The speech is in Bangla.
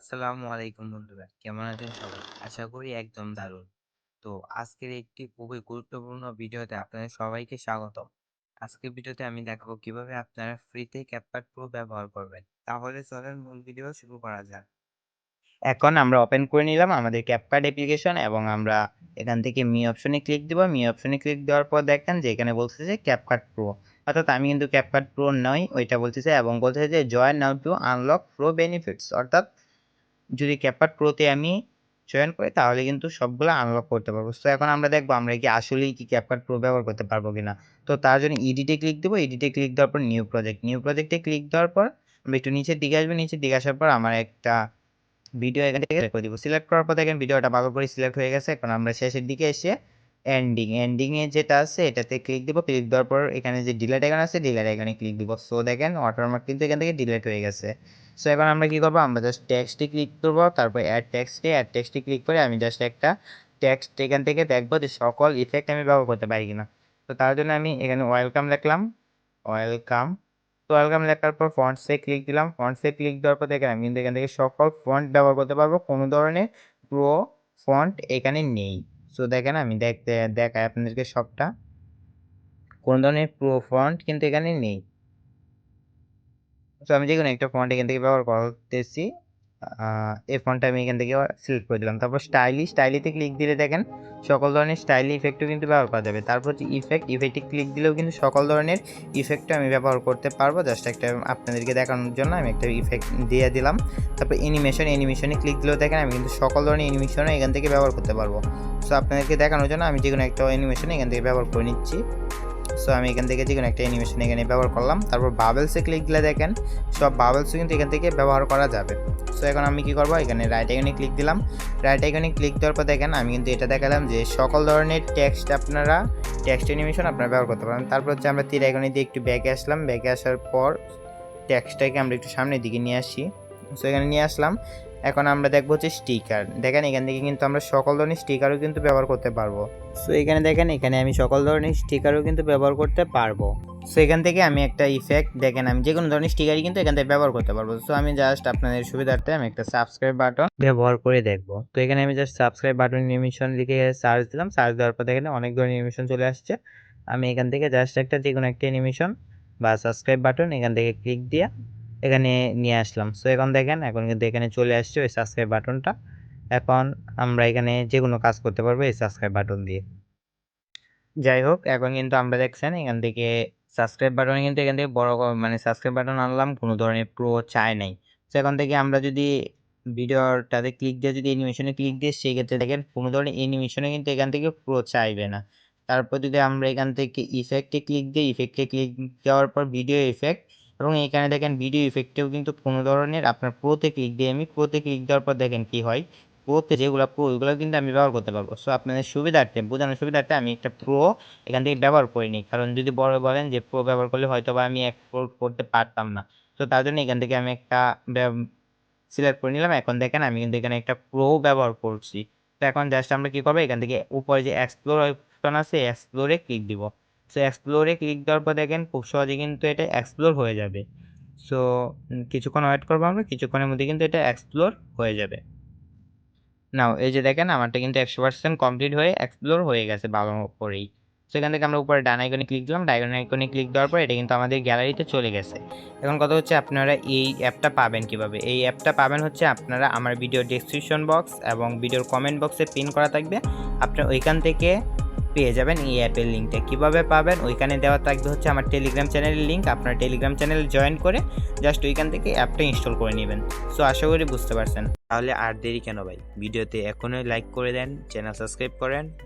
আসসালামু আলাইকুম বন্ধুরা কেমন আছেন সবাই? আশা করি একদম দারুণ। তো আজকের একটি খুবই গুরুত্বপূর্ণ ভিডিওতে আপনাদের সবাইকে স্বাগতম। আজকের ভিডিওতে আমি দেখাবো কীভাবে আপনারা ফ্রিতে ক্যাপকাট প্রো ব্যবহার করবেন। তাহলে চলেন মূল ভিডিও শুরু করা যাক। এখন আমরা ওপেন করে নিলাম আমাদের ক্যাপকাট অ্যাপ্লিকেশন এবং আমরা এখান থেকে মি অপশনে ক্লিক দিব। মি অপশনে ক্লিক দেওয়ার পর দেখেন যে এখানে বলতেছে ক্যাপকাট প্রো। অর্থাৎ আমি কিন্তু ক্যাপকাট প্রো নই, ওইটা বলতেছে এবং বলতেছে যে join now to unlock pro benefits অর্থাৎ যদি ক্যাপার প্রোতে আমি চয়ন করি, তাহলে কিন্তু সবগুলো আনলক করতে পারব। তো এখন আমরা দেখব আমরা কি আসলেই কি ক্যাপকাট প্রো ব্যবহার করতে পারব কিনা। তো তার জন্য ইডিটে ক্লিক দেবো ইডিটে ক্লিক দেওয়ার পর নিউ প্রজেক্ট নিউ প্রজেক্টে ক্লিক দেওয়ার পর আমি একটু নিচের দিকে আসব, নিচের দিকে আসার পর আমার একটা ভিডিও এখান থেকে করে দিব। সিলেক্ট করার পর দেখেন ভিডিওটা ভালো করে সিলেক্ট হয়ে গেছে। এখন আমরা শেষের দিকে এসে এন্ডিং এন্ডিংয়ে যেটা আছে, এটাতে ক্লিক দিব ক্লিক দেওয়ার পর এখানে যে ডিলেট আইকন আছে ডিলেট আইকনে ক্লিক দিব। সো দেখেন ওয়াটারমার্ক কিন্তু এখান থেকে ডিলেট হয়ে গেছে। সো এখন আমরা কি করব? আমরা জাস্ট টেক্সটে ক্লিক করব, তারপর অ্যাড টেক্সটে অ্যাড টেক্সটে ক্লিক করে আমি জাস্ট একটা টেক্সট এখান থেকে দেখব যে সকল ইফেক্ট আমি ব্যবহার করতে পারি কিনা। তো তার জন্য আমি এখানে ওয়েলকাম লিখলাম ওয়েলকাম তো ওয়েলকাম লেখার পর ফন্টসে ক্লিক দিলাম। ফন্টসে ক্লিক দেওয়ার পর দেখেন, আমি কিন্তু এখান থেকে সকল ফন্ট ব্যবহার করতে পারব। কোনো ধরনের প্রো ফন্ট এখানে নেই। সো দেখেন আমি দেখতে, দেখাই আপনাদেরকে সবটা। কোনো ধরনের প্রো ফন্ট কিন্তু এখানে নেই। সো আমি যে কোনো একটা ফন্ট এখান থেকে ব্যবহার করতেছি। এই ফন্টটা আমি এখান থেকে সিলেক্ট করে দিলাম। তারপর স্টাইলি স্টাইলিতে ক্লিক দিলে দেখেন সকল ধরনের স্টাইলি ইফেক্টও কিন্তু ব্যবহার করা যাবে। তারপর হচ্ছে ইফেক্ট ইফেক্টে ক্লিক দিলেও কিন্তু সকল ধরনের ইফেক্টও আমি ব্যবহার করতে পারব। জাস্ট একটা আপনাদেরকে দেখানোর জন্য আমি একটা ইফেক্ট দিয়ে দিলাম। তারপর অ্যানিমেশন অ্যানিমেশনে ক্লিক দিলেও দেখেন আমি কিন্তু সকল ধরনের অ্যানিমেশনও এখান থেকে ব্যবহার করতে পারব। সো আপনাদেরকে দেখানোর জন্য আমি যে কোনো একটা অ্যানিমেশন এখান থেকে ব্যবহার করে নিচ্ছি। সো আমি এখান থেকে যে কোনো একটা অ্যানিমেশন এখানে ব্যবহার করলাম। তারপর বাবেলসে ক্লিক দিলে দেখেন, সব বাবেলসও কিন্তু এখান থেকে ব্যবহার করা যাবে। সো এখন আমি কি করব? এখানে রাইট আইকনে ক্লিক দিলাম। রাইট আইকনে ক্লিক দেওয়ার পর দেখেন, আমি কিন্তু এটা দেখালাম যে সকল ধরনের টেক্সট আপনারা টেক্সট অ্যানিমেশন আপনারা ব্যবহার করতে পারেন তারপর হচ্ছে আমরা তীর আইকনে দিয়ে একটু ব্যাকে আসলাম। ব্যাকে আসার পর টেক্সটটাকে আমরা একটু সামনের দিকে নিয়ে আসি। সো এখানে নিয়ে আসলাম। এখন আমরা দেখব হচ্ছে স্টিকার দেখেন, এখান থেকে কিন্তু আমরা সকল ধরনের স্টিকারও কিন্তু ব্যবহার করতে পারব। সো এখানে দেখেন, এখানে আমি সকল ধরনের স্টিকারও কিন্তু ব্যবহার করতে পারব। সো এখান থেকে আমি একটা ইফেক্ট দেখেন, আমি যে কোনো ধরনের স্টিকারই কিন্তু এখান থেকে ব্যবহার করতে পারব। সো আমি জাস্ট আপনাদের সুবিধার্থে আমি একটা সাবস্ক্রাইব বাটন ব্যবহার করে দেখব। তো এখানে আমি জাস্ট সাবস্ক্রাইব বাটন অ্যানিমেশন লিখে সার্চ দিলাম। সার্চ দেওয়ার পর দেখেন, অনেক ধরনের অ্যানিমেশন চলে আসছে। আমি এখান থেকে জাস্ট একটা যে কোনো একটা অ্যানিমেশন বা সাবস্ক্রাইব বাটন এখান থেকে ক্লিক দিয়ে এখানে নিয়ে আসলাম। সো এখন দেখেন, এখন কিন্তু এখানে চলে আসছে ওই সাবস্ক্রাইব বাটনটা এখন আমরা এখানে যে কোনো কাজ করতে পারব এই সাবস্ক্রাইব বাটন দিয়ে। যাই হোক, এখন কিন্তু আমরা দেখছেন, এখান থেকে সাবস্ক্রাইব বাটনে কিন্তু এখান থেকে বড় মানে সাবস্ক্রাইব বাটন আনলাম, কোনো ধরনের প্রো চাই নাই। তো এখান থেকে আমরা যদি ভিডিওটাতে ক্লিক দিয়ে যদি অ্যানিমেশনে ক্লিক দিয়ে, সেক্ষেত্রে দেখেন, কোনো ধরনের অ্যানিমেশনে কিন্তু এখান থেকে প্রো চাইবে না। তারপর যদি আমরা এখান থেকে ইফেক্টে ক্লিক দিই ইফেক্টে ক্লিক দেওয়ার পর ভিডিও ইফেক্ট এবং এখানে দেখেন ভিডিও ইফেক্টেও কিন্তু কোনো ধরনের আপনার প্রোতে ক্লিক দিয়ে আমি প্রোতে ক্লিক দেওয়ার পর দেখেন কি হয়? প্রোতে যেগুলো প্রো ওইগুলো কিন্তু আমি ব্যবহার করতে পারব। সো আপনাদের সুবিধার্থে, বোঝানোর সুবিধার্থে আমি একটা প্রো এখান থেকে ব্যবহার করিনি কারণ যদি বড় বলেন যে প্রো ব্যবহার করলে হয়তো বা আমি এক্সপোর্ট করতে পারতাম না। তো তার জন্য এখান থেকে আমি একটা সিলেক্ট করে নিলাম। এখন দেখেন আমি কিন্তু এখানে একটা প্রো ব্যবহার করছি। তো এখন জাস্ট আমরা কী করব? এখান থেকে উপরে যে এক্সপ্লোর অপশন আছে এক্সপ্লোরে ক্লিক দিব। সো এক্সপ্লোরে ক্লিক দেওয়ার পর দেখেন খুব সহজে কিন্তু এটা এক্সপ্লোর হয়ে যাবে। সো কিছুক্ষণ ওয়েট করব আমরা, কিছুক্ষণের মধ্যে কিন্তু এটা এক্সপ্লোর হয়ে যাবে। নাও এই যে দেখেন আমারটা কিন্তু একশো পার্সেন্ট কমপ্লিট হয়ে এক্সপ্লোর হয়ে গেছে ভালো করেই সেখান থেকে আমরা উপরে ডান আইকনে ক্লিক দিলাম, ডান আইকনে ক্লিক দেওয়ার পর এটা কিন্তু আমাদের গ্যালারিতে চলে গেছে। এখন কথা হচ্ছে আপনারা এই অ্যাপটা পাবেন কীভাবে? এই অ্যাপটা পাবেন হচ্ছে আপনারা আমার ভিডিও ডেসক্রিপশন বক্স এবং ভিডিওর কমেন্ট বক্সে পিন করা থাকবে। আপনার ওইখান থেকে পেয়ে যাবেন এই অ্যাপের লিঙ্কটা কীভাবে পাবেন? ওইখানে দেওয়া থাকবে হচ্ছে আমার টেলিগ্রাম চ্যানেলের লিঙ্ক আপনার টেলিগ্রাম চ্যানেল জয়েন করে জাস্ট ওইখান থেকে অ্যাপটা ইনস্টল করে নেবেন। সো আশা করি বুঝতে পারছেন। তাহলে আর দেরি কেন ভাই? ভিডিওতে এখনই লাইক করে দেন চ্যানেল সাবস্ক্রাইব করেন।